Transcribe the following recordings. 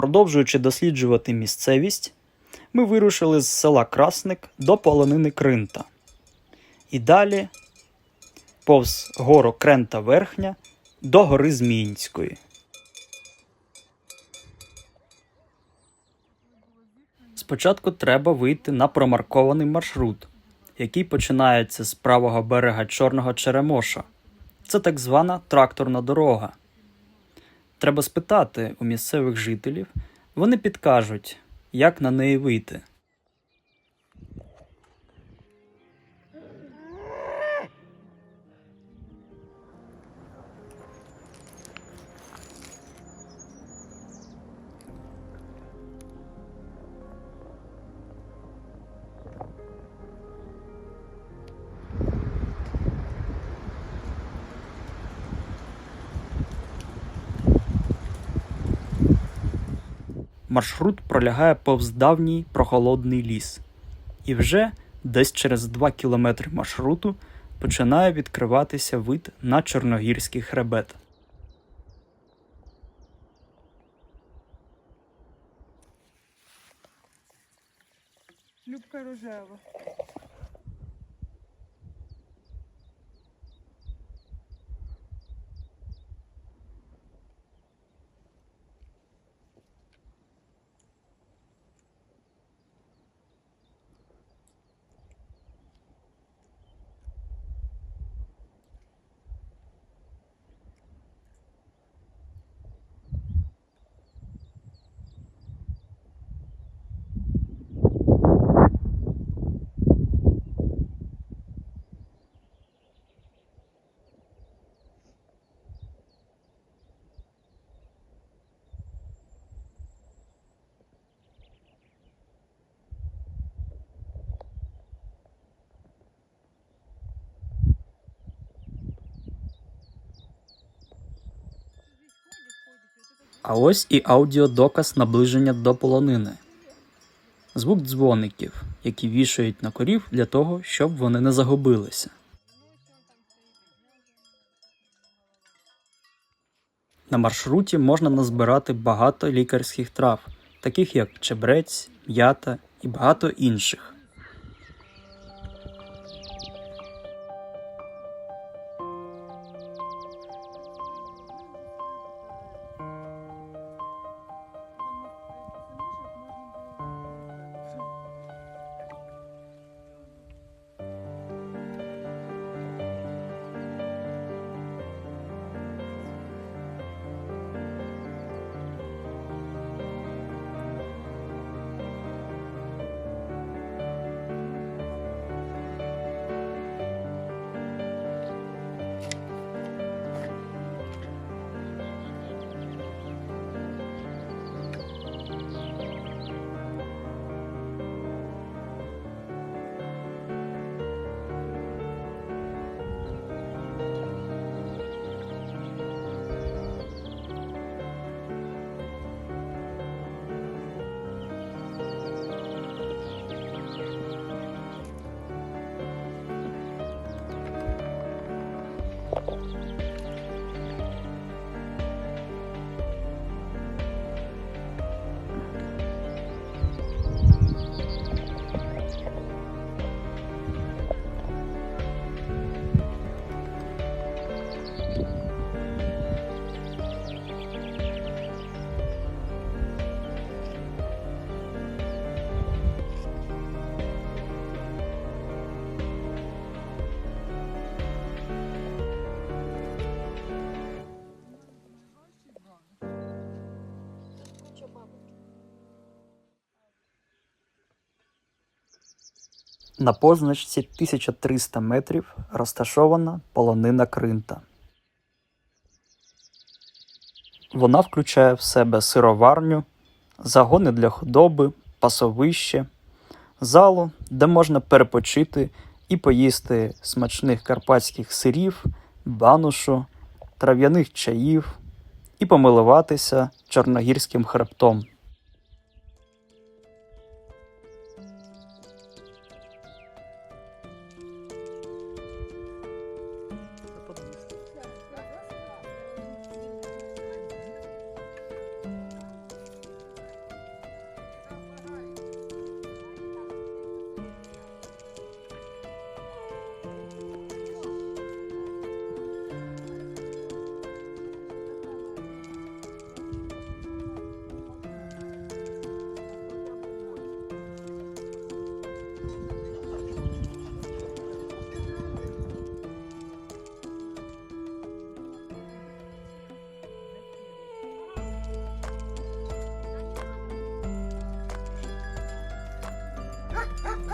Продовжуючи досліджувати місцевість, ми вирушили з села Красник до полонини Кринта. І далі повз гору Крента Верхня до гори Зміїнської. Спочатку треба вийти на промаркований маршрут, який починається з правого берега Чорного Черемоша. Це так звана тракторна дорога. Треба спитати у місцевих жителів, вони підкажуть, як на неї вийти. Маршрут пролягає повз давній прохолодний ліс. І вже десь через 2 кілометри маршруту починає відкриватися вид на Чорногірський хребет. Любка рожева. А ось і аудіодоказ наближення до полонини. Звук дзвоників, які вішають на корів для того, щоб вони не загубилися. На маршруті можна назбирати багато лікарських трав, таких як чебрець, м'ята і багато інших. На позначці 1300 метрів розташована полонина Кринта. Вона включає в себе сироварню, загони для худоби, пасовище, залу, де можна перепочити і поїсти смачних карпатських сирів, банушу, трав'яних чаїв і помилуватися чорногірським хребтом.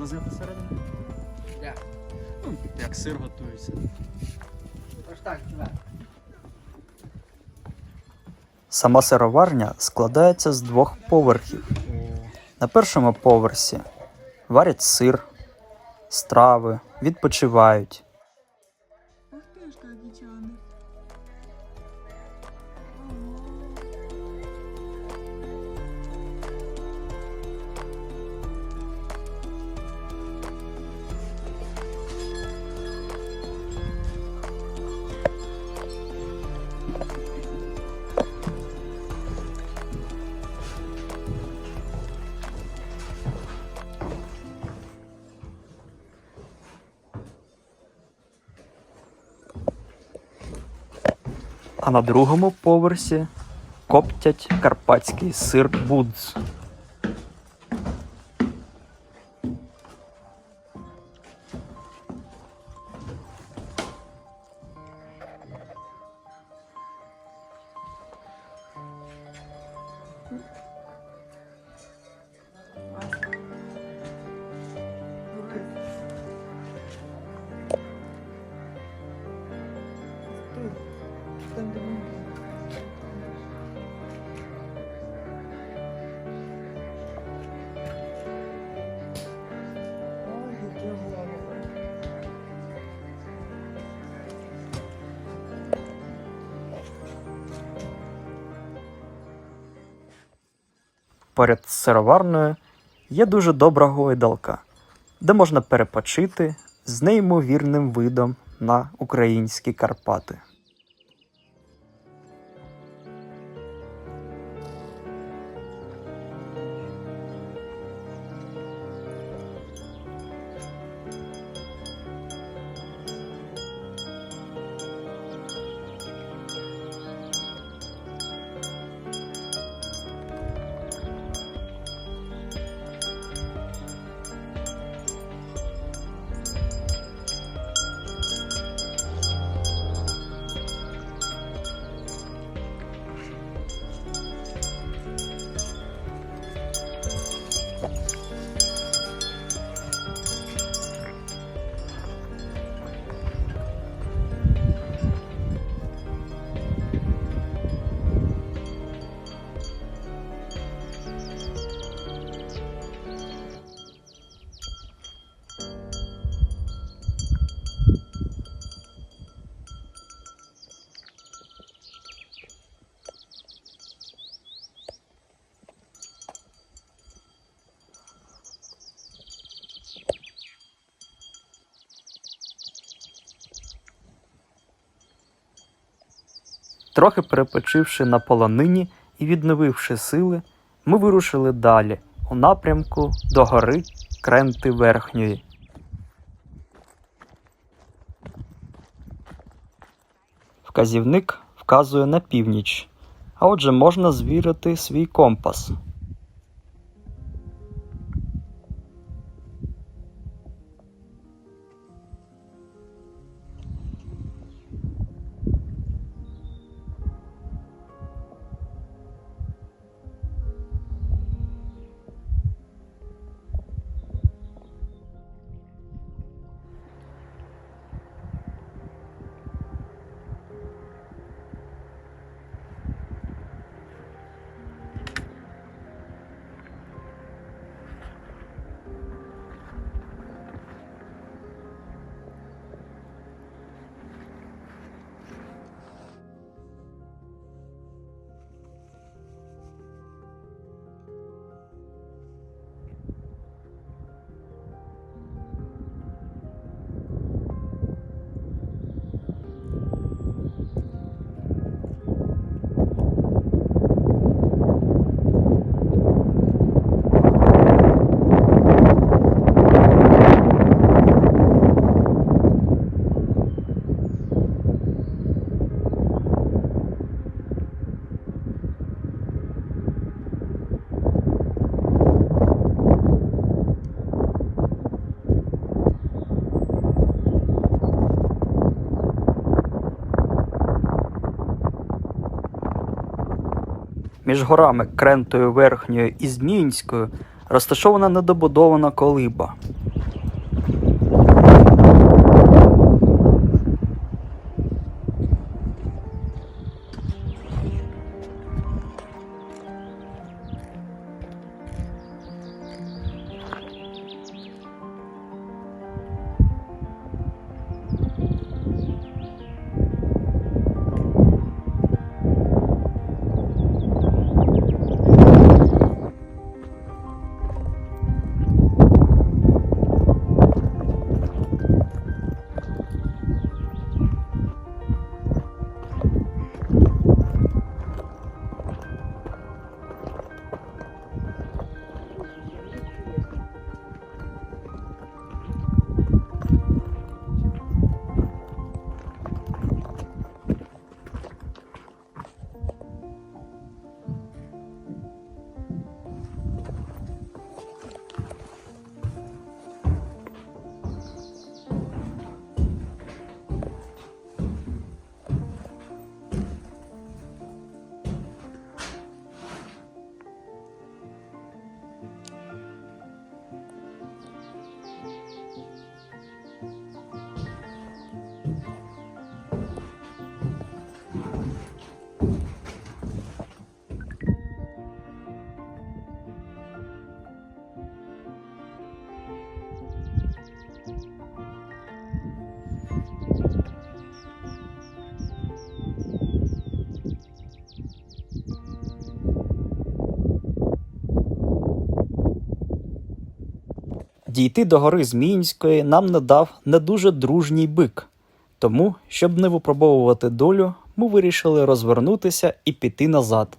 Можна зняти всередину? Де? Ну, як сир готується. Ось так, чувак. Сама сироварня складається з двох поверхів. На першому поверсі варять сир, страви, відпочивають. На другому поверсі коптять карпатський сир будз. Поряд з сироварною є дуже добра гойдалка, де можна перепочити з неймовірним видом на українські Карпати. Трохи перепочивши на полонині і відновивши сили, ми вирушили далі у напрямку до гори Кренти Верхньої. Вказівник вказує на північ, а отже можна звірити свій компас. Між горами Крентою Верхньою і Зміїнською розташована недобудована колиба. Дійти до гори Зміїнської нам не дав не дуже дружній бик. Тому, щоб не випробовувати долю, ми вирішили розвернутися і піти назад.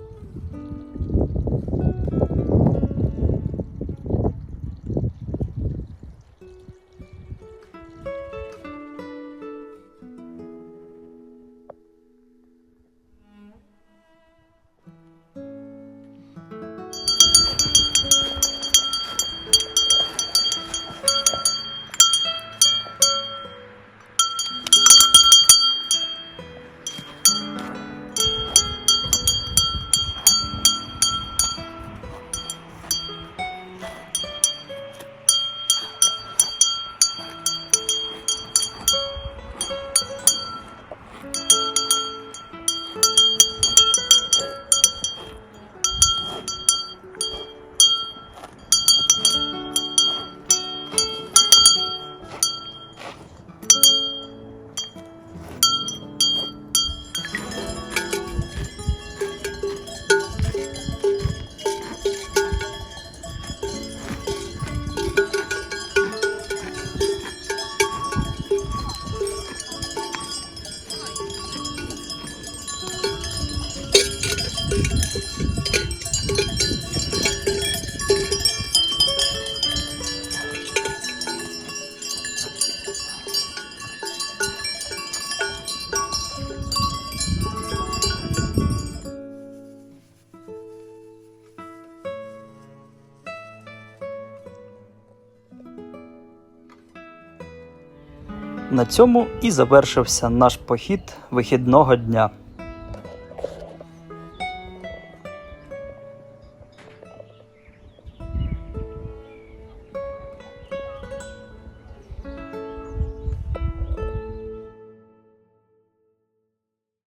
На цьому і завершився наш похід вихідного дня.